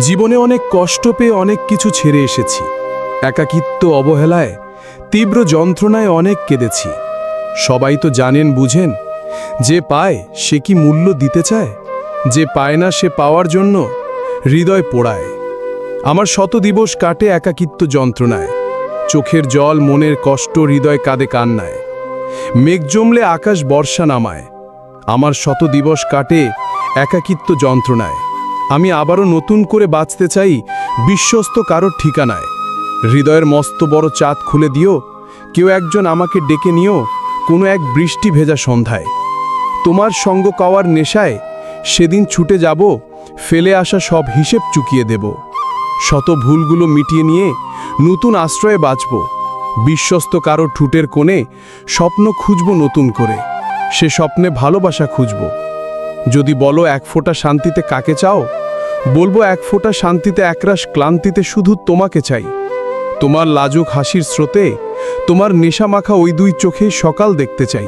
জীবনে অনেক কষ্ট পেয়ে অনেক কিছু ছেড়ে এসেছি। একাকিত্ব অবহেলায়, তীব্র যন্ত্রণায় অনেক কেঁদেছি। সবাই তো জানেন, বুঝেন, যে পায় সে কি মূল্য দিতে চায়? যে পায় না সে পাওয়ার জন্য হৃদয় পোড়ায়। আমার শত দিবস কাটে একাকিত্ব যন্ত্রণায়। চোখের জল, মনের কষ্ট, হৃদয় কাঁদে কান্নায়। মেঘ জমলে আকাশ বর্ষা নামায়। আমার শত দিবস কাটে একাকিত্ব যন্ত্রণায়। আমি আবারও নতুন করে বাঁচতে চাই বিশ্বস্ত কারোর ঠিকানায়। হৃদয়ের মস্ত বড় চাঁদ খুলে দিও, কেউ একজন আমাকে ডেকে নিও, কোনো এক বৃষ্টি ভেজা সন্ধ্যায়। তোমার সঙ্গ কাওয়ার নেশায় সেদিন ছুটে যাব, ফেলে আসা সব হিসেব চুকিয়ে দেব। শত ভুলগুলো মিটিয়ে নিয়ে নতুন আশ্রয়ে বাঁচব। বিশ্বস্ত কারও ঠুটের কোণে স্বপ্ন খুঁজব নতুন করে। সে স্বপ্নে ভালোবাসা খুঁজব। যদি বলো এক ফোঁটা শান্তিতে কাকে চাও বলব এক ফোঁটা শান্তিতে, একরাশ ক্লান্তিতে শুধু তোমাকে চাই। তোমার লাজুক হাসির স্রোতে, তোমার নেশা মাখা ওই দুই চোখে সকাল দেখতে চাই।